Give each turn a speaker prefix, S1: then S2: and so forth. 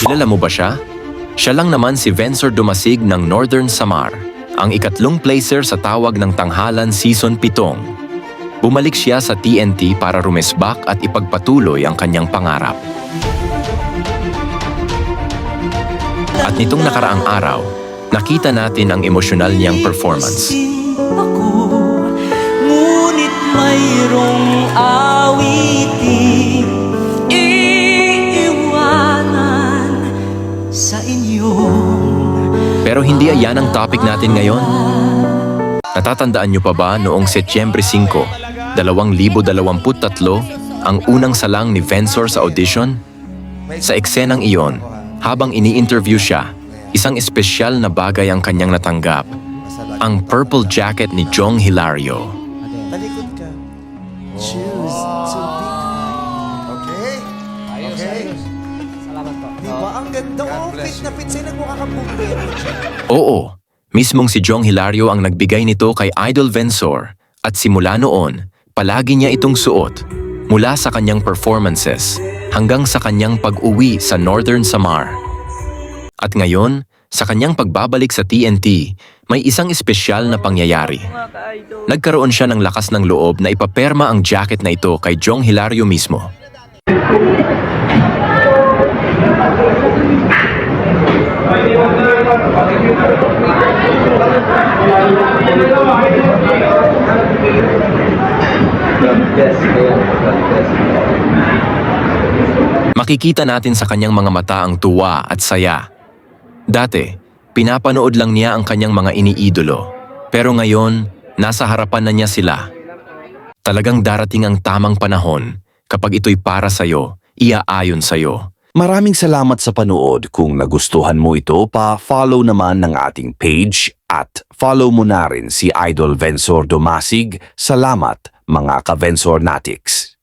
S1: Kilala mo ba siya? Siya lang naman si Vensor Dumasig ng Northern Samar, ang ikatlong placer sa tawag ng tanghalan season 7. Bumalik siya sa TNT para rumesbak at ipagpatuloy ang kanyang pangarap. At nitong nakaraang araw, nakita natin ang emosyonal niyang performance.
S2: Ako,
S1: Pero hindi ayan ang topic natin ngayon. Natatandaan niyo pa ba noong Setyembre 5, 2023, ang unang salang ni Vensor sa audition? Sa eksenang iyon, habang ini-interview siya, isang espesyal na bagay ang kanyang natanggap, ang purple jacket ni Jong Hilario.
S3: Talikod ka. Choose to Di ba? Ang ganda. Oh, fit na fit sa'yo. Nagmukha kang.
S1: Oo, mismong si Jong Hilario ang nagbigay nito kay Idol Vensor at simula noon, palagi niya itong suot mula sa kanyang performances hanggang sa kanyang pag-uwi sa Northern Samar. At ngayon, sa kanyang pagbabalik sa TNT, may isang espesyal na pangyayari. Nagkaroon siya ng lakas ng loob na ipaperma ang jacket na ito kay Jong Hilario mismo. Makikita natin sa kanyang mga mata ang tuwa at saya. Dati, pinapanood lang niya ang kanyang mga iniidolo. Pero ngayon, nasa harapan na niya sila. Talagang darating ang tamang panahon kapag ito'y para sa'yo, iaayon sa'yo.
S4: Maraming salamat sa panood. Kung nagustuhan mo ito, pa-follow naman ng ating page at follow mo na rin si Idol Vensor Domasig. Salamat mga ka-Vensor Natics.